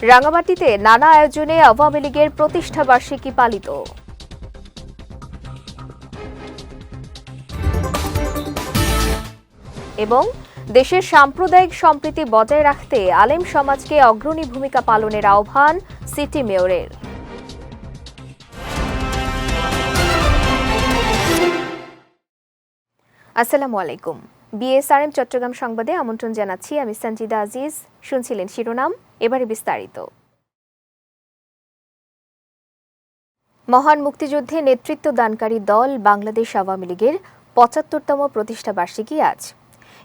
রাঙামাটিতে নানা আয়োজনে আওয়ামী লীগের প্রতিষ্ঠা বার্ষিকী পালিত। এবং দেশের সাম্প্রদায়িক সম্প্রীতি বজায় রাখতে আলেম সমাজকে অগ্রণী ভূমিকা পালনের আহ্বান সিটি মেয়রের। আসসালামু আলাইকুম। বিএসআরএম চট্টগ্রাম সংবাদে আমন্ত্রণ জানাচ্ছি। আমি সঞ্জিদা আজিজ। শুনছিলেন শিরোনাম। এবারে বিস্তারিত। মহান মুক্তিযুদ্ধে নেতৃত্ব দানকারী দল বাংলাদেশ আওয়ামী লীগের পঁচাত্তরতম প্রতিষ্ঠা বার্ষিকী আজ।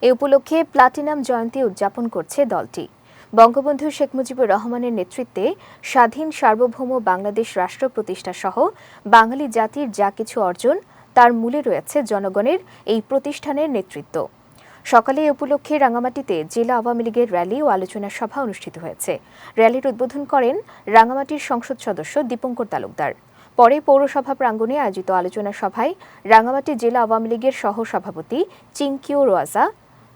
এ উপলক্ষে প্লাটিনাম জয়ন্তী উদযাপন করছে দলটি। বঙ্গবন্ধু শেখ মুজিবুর রহমানের নেতৃত্বে স্বাধীন সার্বভৌম বাংলাদেশ রাষ্ট্র প্রতিষ্ঠা সহ বাঙালি জাতির যা কিছু অর্জন তার মূলে রয়েছে জনগণের এই প্রতিষ্ঠানের নেতৃত্ব। সকালে উপলক্ষে রাঙামাটিতে জেলা আওয়ামী লীগের র্যালি ও আলোচনা সভা অনুষ্ঠিত হয়েছে। র্যালির উদ্বোধন করেন রাঙামাটির সংসদ সদস্য দীপঙ্কর তালুকদার। পরে পৌরসভা প্রাঙ্গণে আয়োজিত আলোচনা সভায় রাঙামাটি জেলা আওয়ামী লীগের সহ সভাপতি রোয়াজা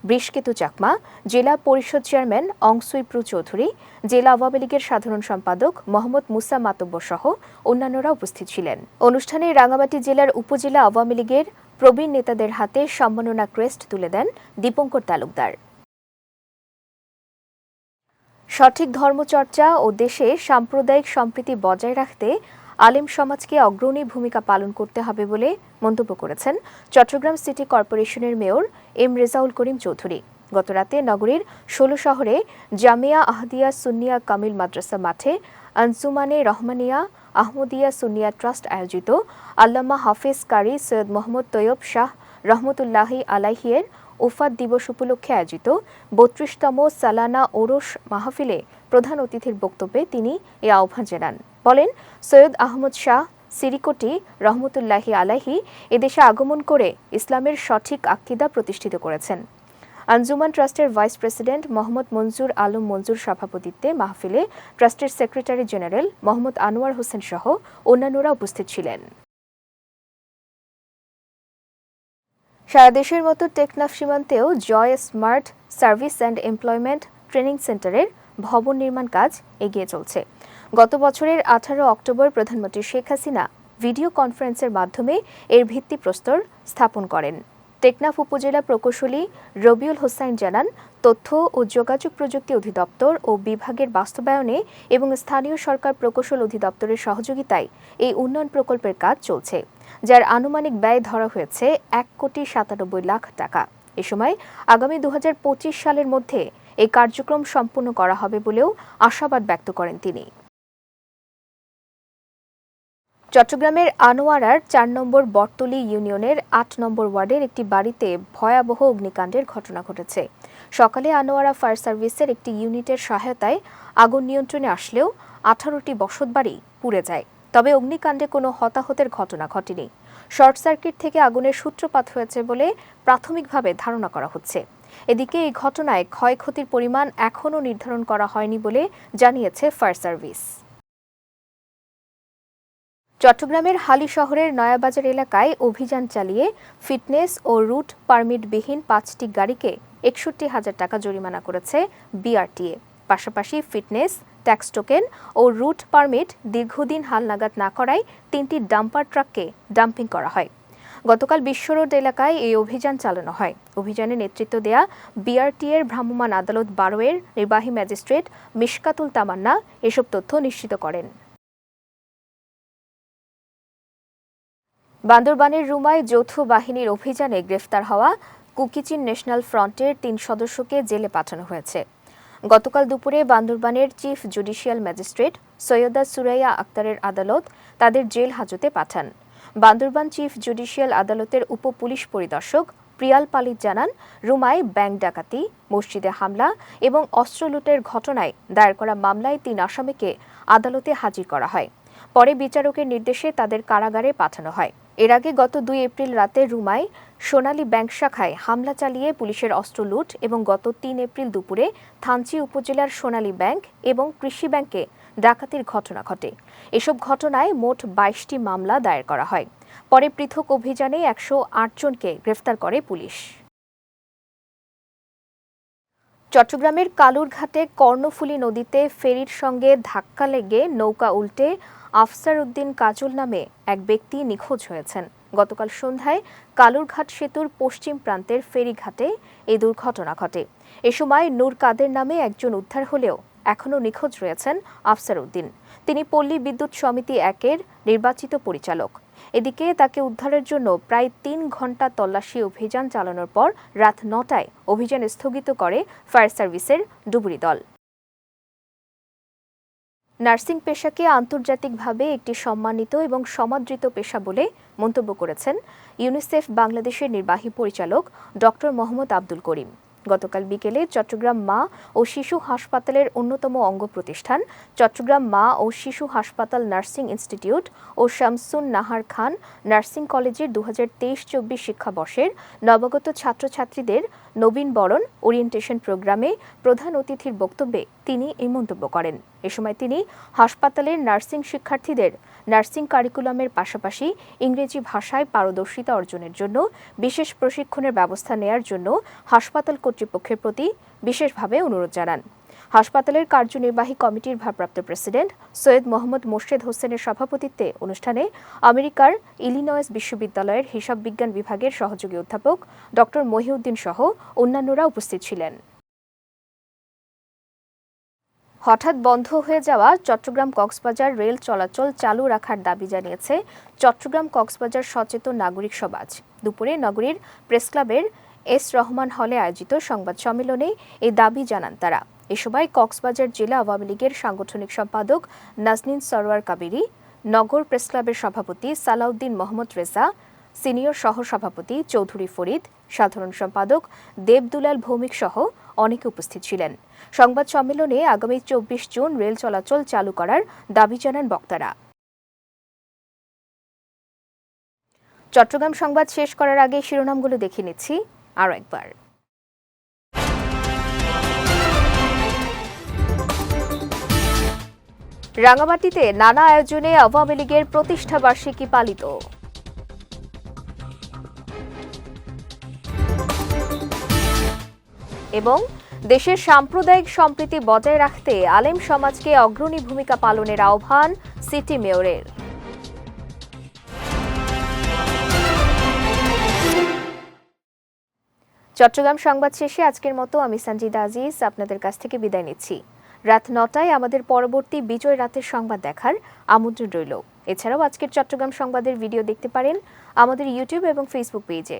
বৃষ্কেতু চাকমা, জেলা পরিষদ চেয়ারম্যান অংসুইপ্রু চৌধুরী, জেলা আওয়ামী লীগের সাধারণ সম্পাদক মোহাম্মদ মুসা মাতব্য সহ অন্যান্যরা উপস্থিত ছিলেন। অনুষ্ঠানে রাঙামাটি জেলার উপজেলা আওয়ামী লীগের প্রবীণ নেতাদের হাতে সম্মাননা ক্রেস্ট তুলে দেন দীপঙ্কর তালুকদার। সঠিক ধর্মচর্চা ও দেশে সাম্প্রদায়িক সম্প্রীতি বজায় রাখতে আলেম সমাজকে অগ্রণী ভূমিকা পালন করতে হবে বলে মন্তব্য করেছেন চট্টগ্রাম সিটি কর্পোরেশনের মেয়র এম রেজাউল করিম চৌধুরী। গতরাতে নগরীর ষোলো শহরে জামিয়া আহদিয়া সুন্নিয়া কামিল মাদ্রাসা মাঠে আনজুমানে রহমানিয়া আহমদিয়া সুন্নিয়া ট্রাস্ট আয়োজিত আল্লামা হাফিজ কারি সৈয়দ মোহাম্মদ তৈয়ব শাহ রহমতুল্লাহি আলাহিয়ের উফাত দিবস উপলক্ষে আয়োজিত বত্রিশতম সালানা ওরস মাহফিলে প্রধান অতিথির বক্তব্যে তিনি এ আহ্বান জানান। বলেন, সৈয়দ আহমদ শাহ সিরিকোটি রহমতুল্লাহি আলাহি এদেশে আগমন করে ইসলামের সঠিক আকিদা প্রতিষ্ঠিত করেছেন। আঞ্জুমান ট্রাস্টের ভাইস প্রেসিডেন্ট মোহাম্মদ মঞ্জুর আলম মঞ্জুর সভাপতিত্বে মাহফিলে ট্রাস্টের সেক্রেটারি জেনারেল মোহাম্মদ আনোয়ার হোসেন সহ অন্যান্যরা উপস্থিত ছিলেন। সারা দেশের মতো Teknaf সীমান্তেও Joy smart service and employment training সেন্টারের ভবন নির্মাণ কাজ এগিয়ে চলছে। গত বছরের আঠারো অক্টোবর প্রধানমন্ত্রী শেখ হাসিনা ভিডিও কনফারেন্সের মাধ্যমে এর ভিত্তিপ্রস্তর স্থাপন করেন। টেকনাফ উপজেলা প্রকৌশলী রবিউল হোসাইন জানান, তথ্য ও যোগাযোগ প্রযুক্তি অধিদপ্তর ও বিভাগের বাস্তবায়নে এবং স্থানীয় সরকার প্রকৌশল অধিদপ্তরের সহযোগিতায় এই উন্নয়ন প্রকল্পের কাজ চলছে, যার আনুমানিক ব্যয় ধরা হয়েছে এক কোটি সাতানব্বই লাখ টাকা। এ সময় আগামী দু হাজার পঁচিশ সালের মধ্যে এই কার্যক্রম সম্পূর্ণ করা হবে বলেও আশাবাদ ব্যক্ত করেন তিনি। চট্টগ্রামের আনোয়ারার চার নম্বর বটতলী ইউনিয়নের আট নম্বর ওয়ার্ডের একটি বাড়িতে ভয়াবহ অগ্নিকাণ্ডের ঘটনা ঘটেছে। সকালে আনোয়ারা ফায়ার সার্ভিসের একটি ইউনিটের সহায়তায় আগুন নিয়ন্ত্রণে আসলেও আঠারোটি বসতবাড়ি পুড়ে যায়। তবে অগ্নিকাণ্ডে কোনো হতাহতের ঘটনা ঘটেনি। শর্ট সার্কিট থেকে আগুনের সূত্রপাত হয়েছে বলে প্রাথমিকভাবে ধারণা করা হচ্ছে। এদিকে এই ঘটনায় ক্ষয়ক্ষতির পরিমাণ এখনও নির্ধারণ করা হয়নি বলে জানিয়েছে ফায়ার সার্ভিস। চট্টগ্রামের হালি শহরের নয়াবাজার এলাকায় অভিযান চালিয়ে ফিটনেস ও রুট পারমিটবিহীন পাঁচটি গাড়িকে একষট্টি হাজার টাকা জরিমানা করেছে বিআরটিএ। পাশাপাশি ফিটনেস, ট্যাক্স টোকেন ও রুট পারমিট দীর্ঘদিন হালনাগাদ না করায় তিনটি ডাম্পার ট্রাককে ডাম্পিং করা হয়। গতকাল বিশ্ব রোড এলাকায় এই অভিযান চালানো হয়। অভিযানে নেতৃত্ব দেয়া বিআরটিএর ভ্রাম্যমাণ আদালত বারোয়ের নির্বাহী ম্যাজিস্ট্রেট মিশকাতুল তামান্না এসব তথ্য নিশ্চিত করেন। বান্দরবানের রুমায় যৌথ বাহিনীর অভিযানে গ্রেফতার হওয়া কুকিচিন ন্যাশনাল ফ্রন্টের তিন সদস্যকে জেলে পাঠানো হয়েছে। গতকাল দুপুরে বান্দরবানের chief judicial magistrate Syeda Suraiya আক্তারের আদালত তাদের জেল হাজতে পাঠান। বান্দরবান চিফ জুডিশিয়াল আদালতের উপ পুলিশ পরিদর্শক প্রিয়াল পালিত জানান, রুমায় ব্যাংক ডাকাতি, মসজিদে হামলা এবং অস্ত্র লুটের ঘটনায় দায়ের করা মামলায় তিন আসামিকে আদালতে হাজির করা হয়। পরে বিচারকের নির্দেশে তাদের কারাগারে পাঠানো হয়। এর আগে গত দুই এপ্রিল রাতে রুমায় সোনালী ব্যাংক শাখায় হামলা চালিয়ে পুলিশের অস্ত্র লুট এবং গত তিন এপ্রিল দুপুরে থানচি উপজেলার সোনালী ব্যাংক এবং কৃষি ব্যাংকে ডাকাতির ঘটনা ঘটে। এসব ঘটনায় মোট বাইশটি মামলা দায়ের করা হয়। পরে পৃথক অভিযানে একশো আট জনকে গ্রেফতার করে পুলিশ। চট্টগ্রামের কালুরঘাটে কর্ণফুলী নদীতে ফেরির সঙ্গে ধাক্কা লেগে নৌকা উল্টে আফসার উদ্দিন কাজল নামে এক ব্যক্তি নিখোঁজ হয়েছেন। গতকাল সন্ধ্যায় কালুরঘাট সেতুর পশ্চিম প্রান্তের ফেরিঘাটে এই দুর্ঘটনা ঘটে। এ সময় নূর কাদের নামে একজন উদ্ধার হলেও এখনও নিখোঁজ রয়েছেন আফসার উদ্দিন তিনি পল্লী বিদ্যুৎ সমিতি একের নির্বাচিত পরিচালক। এদিকে তাকে উদ্ধারের জন্য প্রায় তিন ঘণ্টা তল্লাশি অভিযান চালানোর পর রাত নটায় অভিযান স্থগিত করে ফায়ার সার্ভিসের ডুবুরি দল। নার্সিং পেশাকে আন্তর্জাতিকভাবে একটি সম্মানিত এবং সমাদৃত পেশা বলে মন্তব্য করেছেন ইউনিসেফ বাংলাদেশের নির্বাহী পরিচালক ডক্টর মোহাম্মদ আব্দুল করিম। গতকাল বিকেলে চট্টগ্রাম মা ও শিশু হাসপাতালের অন্যতম অঙ্গ প্রতিষ্ঠান, চট্টগ্রাম মা ও শিশু হাসপাতাল নার্সিং ইনস্টিটিউট ও শামসুন নাহার খান নার্সিং কলেজের দু হাজার তেইশ চব্বিশ শিক্ষাবর্ষের নবাগত ছাত্রছাত্রীদের নবীন বরণ, ওরিয়েন্টেশন প্রোগ্রামে প্রধান অতিথির বক্তব্যে তিনি এই মন্তব্য করেন। এ সময় তিনি হাসপাতালের নার্সিং শিক্ষার্থীদের নার্সিং কারিকুলামের পাশাপাশি ইংরেজি ভাষায় পারদর্শিতা অর্জনের জন্য, বিশেষ প্রশিক্ষণের ব্যবস্থা নেয়ার জন্য হাসপাতাল কর্তৃপক্ষের প্রতি বিশেষভাবে অনুরোধ জানান। হাসপাতালের কার্যনির্বাহী কমিটির ভারপ্রাপ্ত প্রেসিডেন্ট সৈয়দ মোহাম্মদ মোর্শেদ হোসেনের সভাপতিত্বে অনুষ্ঠানে আমেরিকার ইলিনয়েস বিশ্ববিদ্যালয়ের হিসাব বিজ্ঞান বিভাগের সহযোগী অধ্যাপক ডক্টর মহিউদ্দিন সহ অন্যান্যরা উপস্থিত ছিলেন। হঠাৎ বন্ধ হয়ে যাওয়া চট্টগ্রাম কক্সবাজার রেল চলাচল চালু রাখার দাবি জানিয়েছে চট্টগ্রাম কক্সবাজার সচেতন নাগরিক সমাজ। দুপুরে নগরীর প্রেসক্লাবের এস রহমান হলে আয়োজিত সংবাদ সম্মেলনে এই দাবি জানান তারা। এ সময় কক্সবাজার জেলা আওয়ামী লীগের সাংগঠনিক সম্পাদক নাজনীন সরওয়ার কাবেরী, নগর প্রেসক্লাবের সভাপতি সালাউদ্দিন মোহাম্মদ রেজা, সিনিয়র সহ সভাপতি চৌধুরী ফরিদ, সাধারণ সম্পাদক দেবদুলাল ভৌমিক সহ অনেকে উপস্থিত ছিলেন। সংবাদ সম্মেলনে আগামী চব্বিশ জুন রেল চলাচল চালু করার দাবি জানান বক্তারা। চট্টগ্রাম সংবাদ শেষ করার আগে শিরোনামগুলো দেখে নিচ্ছি আরও একবার। রাঙামাটিতে নানা আয়োজনে আওয়ামী লীগের প্রতিষ্ঠা বার্ষিকী পালিত। এবং দেশের সাম্প্রদায়িক সম্প্রীতি বজায় রাখতে আলেম সমাজকে অগ্রণী ভূমিকা পালনের আহ্বান সিটি মেয়রের। চট্টগ্রাম সংবাদ শেষে আজকের মতো আমি সঞ্জিদা আজিজ আপনাদের কাছ থেকে বিদায় নিচ্ছি। রাত নটায় আমাদের পরবর্তী বিজয় রাতের সংবাদ দেখার আমন্ত্রণ রইল। এছাড়াও আজকের চট্টগ্রাম সংবাদের ভিডিও দেখতে পারেন আমাদের ইউটিউব এবং ফেসবুক পেজে।